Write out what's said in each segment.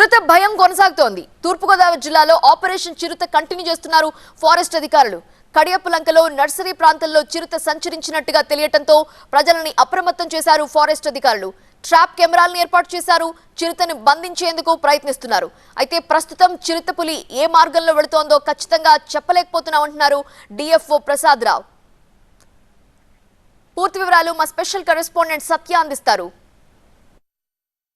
చిరుత భయం కొనసాగుతోంది. తూర్పుగోదావరి జిల్లాలో ఆపరేషన్ చిరుత కంటిన్యూ చేస్తున్నారు ఫారెస్ట్ అధికారులు. కడియపులంకలో నర్సరీ ప్రాంతంలో చిరుత సంచరించినట్టుగా తెలియటంతో ప్రజలని అప్రమత్తం చేశారు ఫారెస్ట్ అధికారులు. ట్రాప్ కెమెరాలను ఏర్పాటు చేశారు. చిరుతను బంధించేందుకు ప్రయత్నిస్తున్నారు. అయితే ప్రస్తుతం చిరుత పులి ఏ మార్గంలో వెళుతోందో ఖచ్చితంగా చెప్పలేకపోతున్నామంటున్నారు డిఎఫ్ఓ ప్రసాద్ రావు. పూర్తి వివరాలు మా స్పెషల్ కరెస్పాండెంట్ సత్య అందిస్తారు.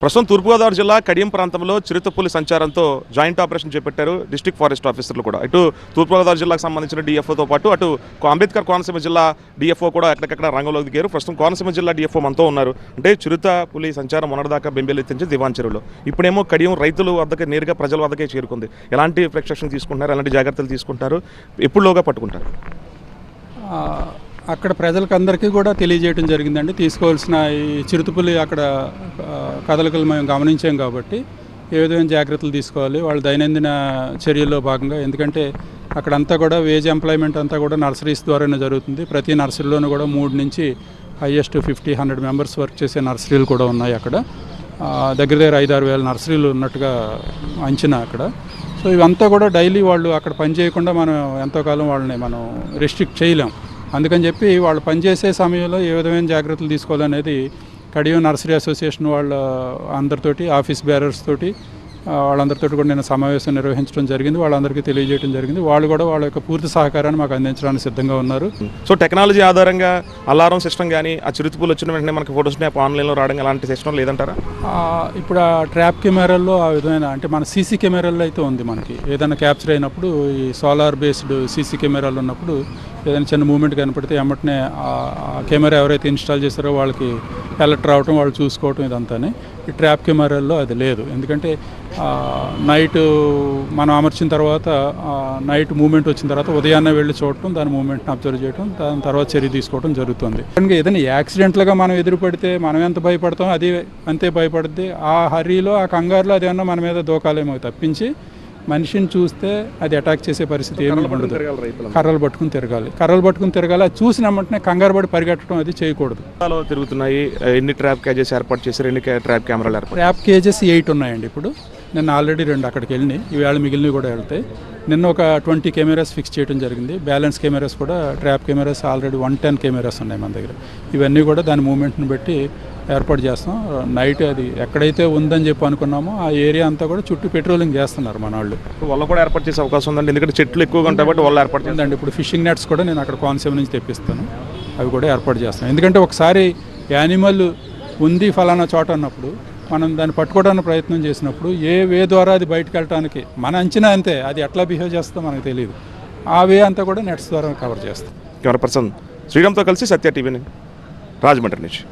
ప్రస్తుతం తూర్పుగోదావరి జిల్లా కడియం ప్రాంతంలో చిరుతపులి సంచారంతో జాయింట్ ఆపరేషన్ చేపట్టారు డిస్ట్రిక్ట్ ఫారెస్ట్ ఆఫీసర్లు కూడా. ఇటు తూర్పుగోదావరి జిల్లాకు సంబంధించిన డిఎఫ్ఓతో పాటు అటు అంబేద్కర్ కోనసీమ జిల్లా డిఎఫ్ఓ కూడా ఎక్కడికక్కడ రంగంలోకి దిగారు. ప్రస్తుతం కోనసీమ జిల్లా డిఎఫ్ఓ మనతో ఉన్నారు. అంటే చిరుత పులి సంచారం మొన్నటిదాకా బెంబేలెత్తించి దివాన్ చెరువులో. ఇప్పుడేమో కడియం రైతుల వద్దకే నేరుగా ప్రజల వద్దకే చేరుకుంది. ఎలాంటి ప్రికాషన్ తీసుకుంటున్నారు? ఎలాంటి జాగ్రత్తలు తీసుకుంటారు? ఎప్పుడులోగా పట్టుకుంటారు? అక్కడ ప్రజలకు అందరికీ కూడా తెలియజేయడం జరిగిందండి. తీసుకోవాల్సిన ఈ చిరుతపులి అక్కడ కదలికలు మేము గమనించాం కాబట్టి ఏ విధమైన జాగ్రత్తలు తీసుకోవాలి వాళ్ళ దైనందిన చర్యల్లో భాగంగా. ఎందుకంటే అక్కడంతా కూడా వేజ్ ఎంప్లాయ్మెంట్ అంతా కూడా నర్సరీస్ ద్వారానే జరుగుతుంది. ప్రతి నర్సరీలోనూ కూడా మూడు నుంచి highest fifty hundred members work చేసే నర్సరీలు కూడా ఉన్నాయి అక్కడ. దగ్గర దగ్గర ఐదు ఆరు వేల నర్సరీలు ఉన్నట్టుగా అంచనా అక్కడ. సో ఇవంతా కూడా డైలీ వాళ్ళు అక్కడ పని చేయకుండా మనం ఎంతో కాలం వాళ్ళని మనం రెస్ట్రిక్ట్ చేయలేం. అందుకని చెప్పి వాళ్ళు పనిచేసే సమయంలో ఏ విధమైన జాగ్రత్తలు తీసుకోవాలనేది కడియం నర్సరీ అసోసియేషన్ వాళ్ళ అందరితోటి ఆఫీస్ బేరర్స్ తోటి ఆ, వాళ్ళందరితోటి కూడా నేను సమావేశం నిర్వహించడం జరిగింది వాళ్ళందరికీ తెలియజేయడం జరిగింది. వాళ్ళు కూడా వాళ్ళ యొక్క పూర్తి సహకారాన్ని మాకు అందించడానికి సిద్ధంగా ఉన్నారు. సో టెక్నాలజీ ఆధారంగా అలారం సిస్టమ్ కానీ ఆ చిరుతపులు వచ్చిన వెంటనే మనకి ఫోటో స్నాప్ ఆన్లైన్లో రావడం అలాంటి సిస్టమ్ లేదంటారా? ఇప్పుడు ఆ ట్రాప్ కెమెరాల్లో ఆ విధమైన అంటే మన సీసీ కెమెరాల్లో అయితే ఉంది మనకి. ఏదైనా క్యాప్చర్ అయినప్పుడు ఈ సోలార్ బేస్డ్ సీసీ కెమెరాలు ఉన్నప్పుడు ఏదైనా చిన్న మూమెంట్ కనపడితే ఆ ఆ కెమెరా ఎవరైతే ఇన్స్టాల్ చేస్తారో వాళ్ళకి అలర్ట్ రావటం వాళ్ళు చూసుకోవటం ఇదంతానే. ఈ ట్రాప్ కెమెరాల్లో అది లేదు. ఎందుకంటే నైట్ మనం అమర్చిన తర్వాత నైట్ మూమెంట్ వచ్చిన తర్వాత ఉదయాన్నే వెళ్ళి చూడటం దాని మూమెంట్ని అబ్జర్వ్ చేయడం దాని తర్వాత చర్య తీసుకోవడం జరుగుతుంది. ఇంకా ఏదైనా యాక్సిడెంట్లుగా మనం ఎదురుపడితే మనం ఎంత భయపడతాం అది అంతే భయపడుద్ది. ఆ హరీలో ఆ కంగారులో అదేమన్నా మన మీద దోకాలేమో తప్పించి మనిషిని చూస్తే అది అటాక్ చేసే పరిస్థితి ఏమీ ఉండదు. కర్రలు పట్టుకుని తిరగాలి. కర్రలు పట్టుకుని తిరగాలి. అది చూసిన వెంటనే కంగారు పడి పరిగెట్టడం అది చేయకూడదు. తిరుగుతున్నాయి. ఎన్ని ట్రాప్ క్యాజెస్ ఏర్పాటు చేశారు? ఎన్ని ట్రాప్ కెమెరాలు ఏర్పాటు ట్రాప్ కేజెస్ ఎయిట్ ఉన్నాయండి ఇప్పుడు. నిన్న ఆల్రెడీ రెండు అక్కడికి వెళ్ళినాయి. ఈవేళ మిగిలినవి కూడా వెళ్తాయి. నిన్న ఒక ట్వంటీ కెమెరాస్ ఫిక్స్ చేయడం జరిగింది. బ్యాలెన్స్ కెమెరాస్ కూడా trap cameras already one ten cameras ఉన్నాయి మన దగ్గర. ఇవన్నీ కూడా దాని మూమెంట్ని బట్టి ఏర్పాటు చేస్తాం. నైట్ అది ఎక్కడైతే ఉందని చెప్పి అనుకున్నామో ఆ ఏరియా అంతా కూడా చుట్టూ పెట్రోలింగ్ చేస్తున్నారు మన వాళ్ళు. వల్ల కూడా ఏర్పాటు చేసే అవకాశం ఉందండి. ఎందుకంటే చెట్లు ఎక్కువగా ఉంటాయి కాబట్టి వాళ్ళు ఏర్పాటు ఉందండి. ఇప్పుడు ఫిషింగ్ నెట్స్ కూడా నేను అక్కడ కోనసీమ నుంచి తెప్పిస్తాను. అవి కూడా ఏర్పాటు చేస్తాను. ఎందుకంటే ఒకసారి యానిమల్ ఉంది ఫలానా చోట అన్నప్పుడు మనం దాన్ని పట్టుకోవడానికి ప్రయత్నం చేసినప్పుడు ఏ వే ద్వారా అది బయటకు వెళ్ళడానికి మన అంచనా అంతే. అది ఎట్లా బిహేవ్ చేస్తుందో మనకు తెలియదు ఆ వే అంతా కూడా నెట్స్ ద్వారా కవర్ చేస్తాం. కెమెరా పర్సన్ శ్రీరామ్తో కలిసి సత్య టీవీని రాజమండ్రి నుంచి.